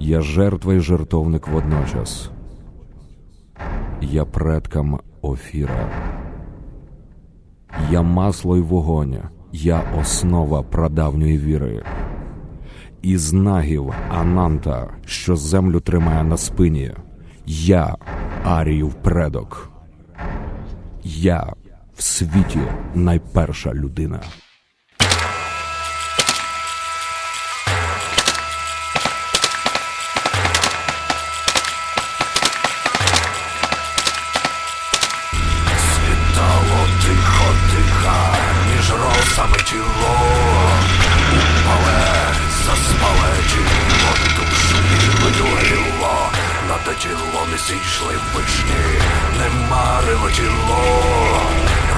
Я жертва і жертовник водночас. Я предкам Офіра. Я масло й вогонь, я основа прадавньої віри. Із нагів Ананта, що землю тримає на спині. Я Аріїв предок. Я в світі найперша людина. Росами тіло Упале, заспале тіло, душу вірою гріло На те тіло не зійшли вишні, не марило тіло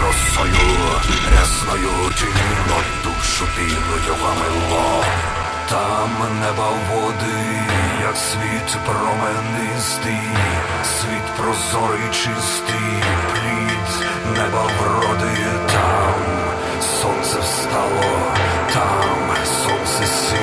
Росою, рясною тіло, душу білою вамило Там неба води, як світ променистий, світ прозорий чистий, плід неба вроди там, встало, там сонце сіло,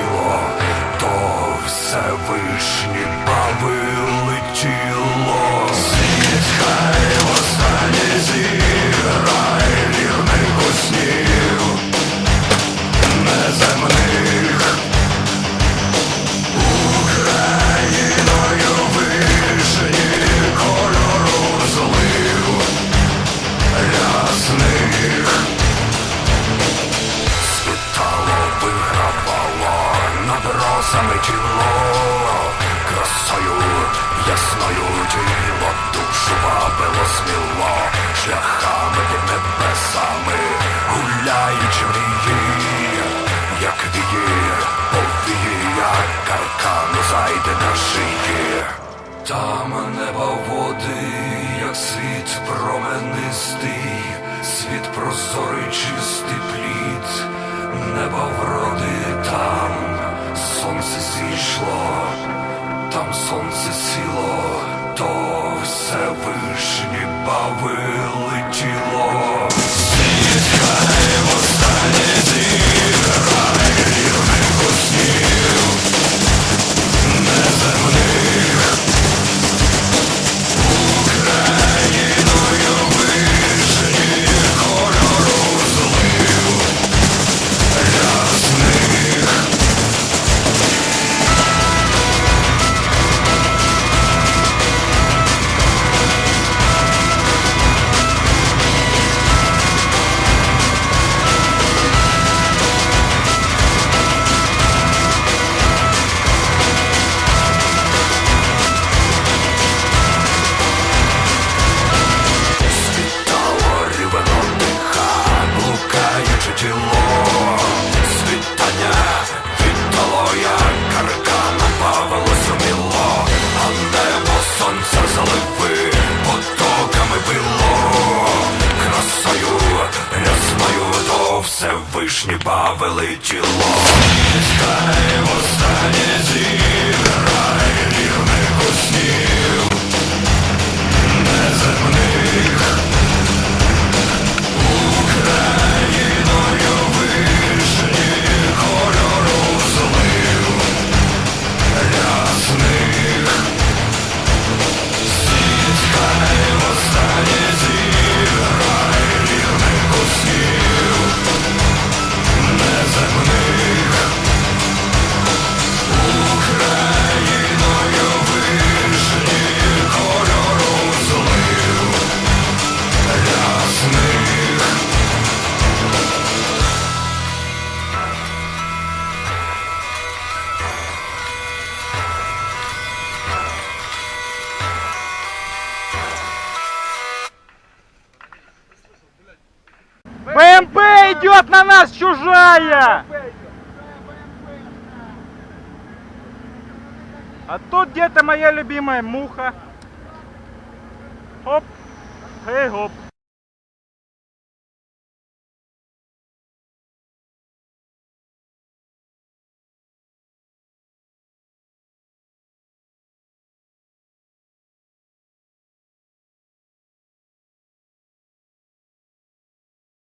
Шляхами під небесами гуляючи мрії Як вії, повії, як каркану зайде на шиї. Там неба води, як світ променистий, світ прозорий, чистий плід, неба вроди там, сонце зійшло, там сонце сіло, вишні бави летіло. Всевишні бавили тіло. Зіграє идет на нас чужая! А тут где-то моя любимая муха. Хоп, эй, хоп.